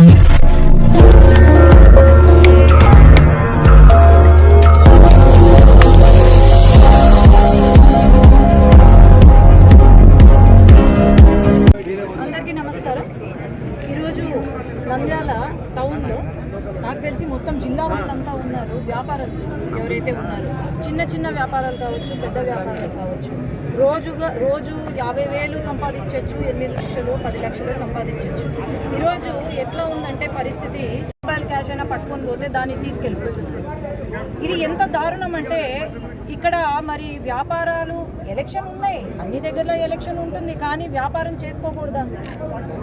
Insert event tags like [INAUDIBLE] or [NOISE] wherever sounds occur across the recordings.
అందరికీ నమస్కారం. ఈరోజు నంద్యాల టౌన్లో నాకు తెలిసి మొత్తం జిల్లా వాళ్ళంతా ఉన్నారు వ్యాపారస్తులు ఎవరైతే ఉన్నారు. చిన్న చిన్న వ్యాపారాలు కావచ్చు పెద్ద వ్యాపారాలు కావచ్చు. రోజుగా రోజు యాభై వేలు సంపాదించవచ్చు ఎనిమిది లక్షలు పది లక్షలు సంపాదించవచ్చు పరిస్థితి మొబైల్ క్యాష్ అయినా పట్టుకొని పోతే దాన్ని తీసుకెళ్ళిపోతుంది. ఇది ఎంత దారుణం అంటే ఇక్కడ మరి వ్యాపారాలు ఎలక్షన్ ఉన్నాయి. అన్ని దగ్గరలో ఎలక్షన్ ఉంటుంది కానీ వ్యాపారం చేసుకోకూడదా.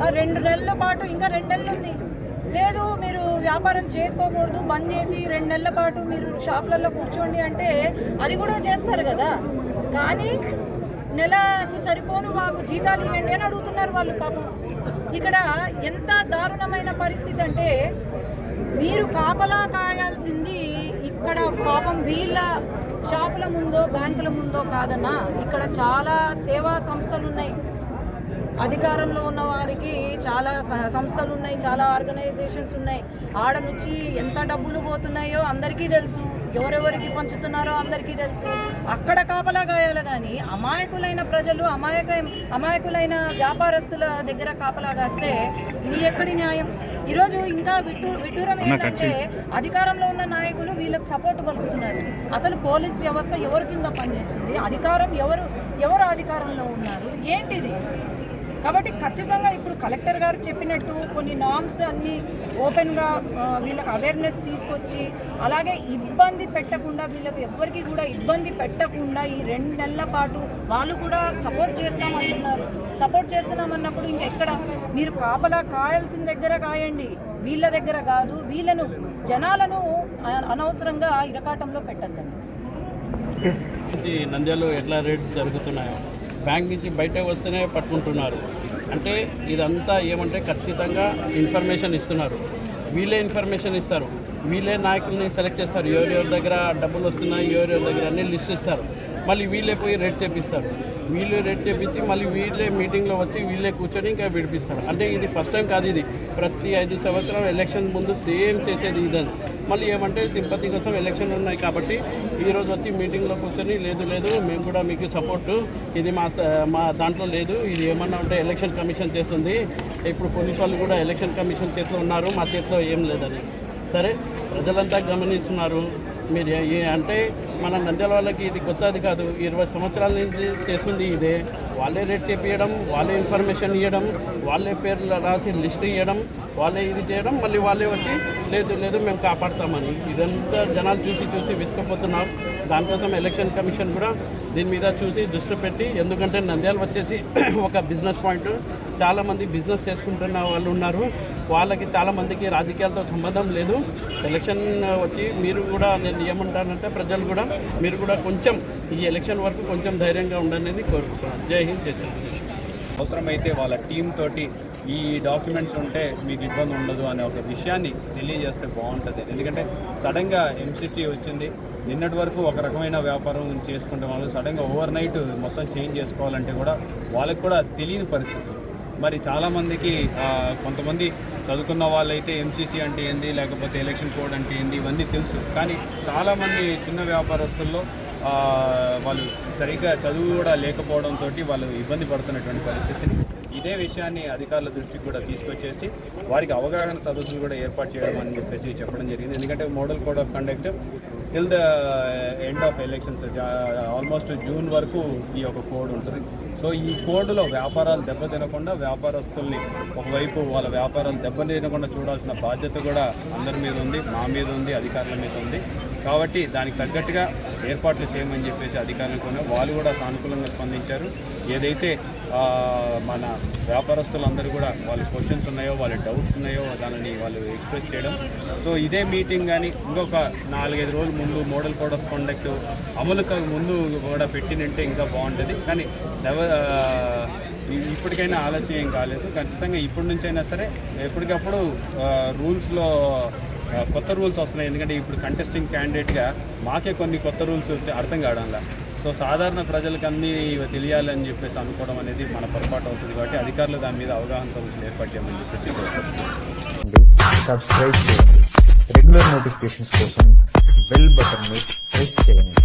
ఆ రెండు నెలల పాటు ఇంకా రెండు నెలలు ఉంది. లేదు మీరు వ్యాపారం చేసుకోకూడదు బంద్ చేసి రెండు నెలల పాటు మీరు షాపులలో కూర్చోండి అంటే అది కూడా చేస్తారు కదా. కానీ నెలకు సరిపోను మాకు జీతాలు ఇవ్వండి అని అడుగుతున్నారు వాళ్ళు పాపం. ఇక్కడ ఎంత దారుణమైన పరిస్థితి అంటే మీరు కాపలా కాయాల్సింది ఇక్కడ పాపం వీళ్ళ షాపుల ముందో బ్యాంకుల ముందో కాదన్నా ఇక్కడ చాలా సేవా సంస్థలు ఉన్నాయి. అధికారంలో ఉన్న వారికి చాలా సంస్థలు ఉన్నాయి చాలా ఆర్గనైజేషన్స్ ఉన్నాయి. ఆడ నుంచి ఎంత డబ్బులు పోతున్నాయో అందరికీ తెలుసు. ఎవరెవరికి పంచుతున్నారో అందరికీ తెలుసు. అక్కడ కాపలా గాయాలి కానీ అమాయకులైన ప్రజలు అమాయక అమాయకులైన వ్యాపారస్తుల దగ్గర కాపలా కాస్తే ఇది ఎక్కడి న్యాయం? ఈరోజు ఇంకా విడ్డూ విడ్డూరం ఏంటంటే అధికారంలో ఉన్న నాయకులు వీళ్ళకి సపోర్ట్ పలుకుతున్నారు. అసలు పోలీస్ వ్యవస్థ ఎవరి కింద పనిచేస్తుంది? అధికారం ఎవరు ఎవరు అధికారంలో ఉన్నారు? ఏంటిది? కాబట్టి ఖచ్చితంగా ఇప్పుడు కలెక్టర్ గారు చెప్పినట్టు కొన్ని నామ్స్ అన్ని ఓపెన్గా వీళ్ళకి అవేర్నెస్ తీసుకొచ్చి అలాగే ఇబ్బంది పెట్టకుండా వీళ్ళకి ఎవ్వరికి కూడా ఇబ్బంది పెట్టకుండా ఈ రెండు నెలల పాటు వాళ్ళు కూడా సపోర్ట్ చేస్తామంటున్నారు సపోర్ట్ చేస్తున్నామన్నప్పుడు ఇంకెక్కడ మీరు కాపలా కాయాల్సిన దగ్గర కాయండి. వీళ్ళ దగ్గర కాదు వీళ్ళను జనాలను అనవసరంగా ఇరకాటంలో పెట్టద్దండి. నంద్యాలలో ఎట్లా రేట్స్ జరుగుతున్నాయో? బ్యాంక్ నుంచి బయట వస్తేనే పట్టుకుంటున్నారు. అంటే ఇదంతా ఏమంటే ఖచ్చితంగా ఇన్ఫర్మేషన్ ఇస్తున్నారు. వీళ్ళే ఇన్ఫర్మేషన్ ఇస్తారు. వీళ్ళే నాయకుల్ని సెలెక్ట్ చేస్తారు. ఎవరెవరి దగ్గర డబ్బులు వస్తున్నాయి ఎవరెవరి దగ్గర అన్ని లిస్ట్ ఇస్తారు. మళ్ళీ వీళ్ళే పోయి రేట్ చేపిస్తారు. వీళ్ళు రేట్ చేపించి మళ్ళీ వీళ్ళే మీటింగ్లో వచ్చి వీళ్ళే కూర్చొని ఇంకా విడిపిస్తారు. అంటే ఇది ఫస్ట్ టైం కాదు ఇది. ప్రతి ఐదు సంవత్సరాలు ఎలక్షన్ ముందు సేమ్ చేసేది ఇదని మళ్ళీ ఏమంటే సింపతి కోసం ఎలక్షన్ ఉన్నాయి కాబట్టి ఈరోజు వచ్చి మీటింగ్లో కూర్చొని లేదు లేదు మేము కూడా మీకు సపోర్టు ఇది మా మా దాంట్లో లేదు. ఇది ఏమన్నా ఉంటే ఎలక్షన్ కమిషన్ చేస్తుంది. ఇప్పుడు పోలీస్ వాళ్ళు కూడా ఎలక్షన్ కమిషన్ చేతిలో ఉన్నారు. మా చేతిలో ఏం లేదని. సరే ప్రజలంతా గమనిస్తున్నారు. మీరు ఏ- అంటే మన నంద్యాల వాళ్ళకి ఇది కొత్తది కాదు. ఇరవై సంవత్సరాల నుంచి చేస్తుంది ఇదే. వాళ్ళే రేట్ చేపించడం వాళ్ళే ఇన్ఫర్మేషన్ ఇవ్వడం వాళ్ళే పేర్లు రాసి లిస్ట్ ఇవ్వడం వాళ్ళే ఇది చేయడం మళ్ళీ వాళ్ళే వచ్చి లేదు లేదు మేము కాపాడతామని. ఇదంతా జనాలు చూసి చూసి విసుకపోతున్నారు దానికోసం ఎలక్షన్ కమిషన్ కూడా దీని మీద చూసి దృష్టి పెట్టి ఎందుకంటే నంద్యాల వచ్చేసి [CLEARS THROAT] ఒక బిజినెస్ పాయింట్ చాలామంది బిజినెస్ చేసుకుంటున్న వాళ్ళు ఉన్నారు. వాళ్ళకి చాలామందికి రాజకీయాలతో సంబంధం లేదు. ఎలక్షన్ వచ్చి మీరు కూడా నేను ఏమంటానంటే ప్రజలు కూడా మీరు కూడా కొంచెం ఈ ఎలక్షన్ వరకు కొంచెం ధైర్యంగా ఉండనేది కోరుకుంటున్నాను. జై హింద్ అవసరమైతే వాళ్ళ టీం తోటి ఈ డాక్యుమెంట్స్ ఉంటే మీకు ఇబ్బంది ఉండదు అనే ఒక విషయాన్ని తెలియజేస్తే బాగుంటుంది. ఎందుకంటే సడన్గా ఎంసీసీ వచ్చింది. నిన్నటి వరకు ఒక రకమైన వ్యాపారం చేసుకుంటే వాళ్ళు సడన్గా ఓవర్ నైట్ మొత్తం చేంజ్ చేసుకోవాలంటే కూడా వాళ్ళకి కూడా తెలియని పరిస్థితి. మరి చాలామందికి కొంతమంది చదువుకున్న వాళ్ళైతే ఎంసీసీ అంటే ఏంది లేకపోతే ఎలక్షన్ కోడ్ అంటే ఏంది ఇవన్నీ తెలుసు. కానీ చాలామంది చిన్న వ్యాపారస్తుల్లో వాళ్ళు సరిగ్గా చదువు కూడా లేకపోవడంతో వాళ్ళు ఇబ్బంది పడుతున్నటువంటి పరిస్థితిని ఇదే విషయాన్ని అధికారుల దృష్టికి కూడా తీసుకొచ్చేసి వారికి అవగాహన సదస్సులు కూడా ఏర్పాటు చేయడం అని చెప్పేసి చెప్పడం జరిగింది. ఎందుకంటే model code of conduct till the end of elections almost June వరకు ఈ యొక్క కోడ్ ఉంటుంది. సో ఈ కోడ్లో వ్యాపారాలు దెబ్బతినకుండా వ్యాపారస్తుల్ని ఒకవైపు వాళ్ళ వ్యాపారాలు దెబ్బతినకుండా చూడాల్సిన బాధ్యత కూడా అందరి మీద ఉంది మా మీద ఉంది అధికారుల మీద ఉంది. కాబట్టి దానికి తగ్గట్టుగా ఏర్పాట్లు చేయమని చెప్పేసి అధికారులు కూడా వాళ్ళు కూడా సానుకూలంగా స్పందించారు. ఏదైతే మన వ్యాపారస్తులందరూ కూడా వాళ్ళ క్వశ్చన్స్ ఉన్నాయో వాళ్ళ డౌట్స్ ఉన్నాయో దానిని వాళ్ళు ఎక్స్ప్రెస్ చేయడం. సో ఇదే మీటింగ్ కానీ ఇంకొక నాలుగైదు రోజుల ముందు మోడల్ కోడ్ ఆఫ్ కండక్ట్ అమలుకు ముందు కూడా పెట్టినంటే ఇంకా బాగుంటుంది. కానీ ఇప్పటికైనా ఆలస్యం ఏం కాలేదు. ఖచ్చితంగా ఇప్పటి నుంచైనా సరే ఎప్పటికప్పుడు రూల్స్లో కొత్త రూల్స్ వస్తున్నాయి. ఎందుకంటే ఇప్పుడు కంటెస్టింగ్ క్యాండిడేట్గా మాకే కొన్ని కొత్త రూల్స్ అర్థం కావడంలా. సో సాధారణ ప్రజలకు అన్నీ తెలియాలని చెప్పేసి అనుకోవడం అనేది మన పొరపాటు అవుతుంది కాబట్టి అధికారులు దాని మీద అవగాహన సదస్సులు ఏర్పాటు చేయమని చెప్పేసి సబ్స్క్రైబ్ చేయండి. రెగ్యులర్ నోటిఫికేషన్స్ కోసం బెల్ బటన్ని ప్రెస్ చేయండి.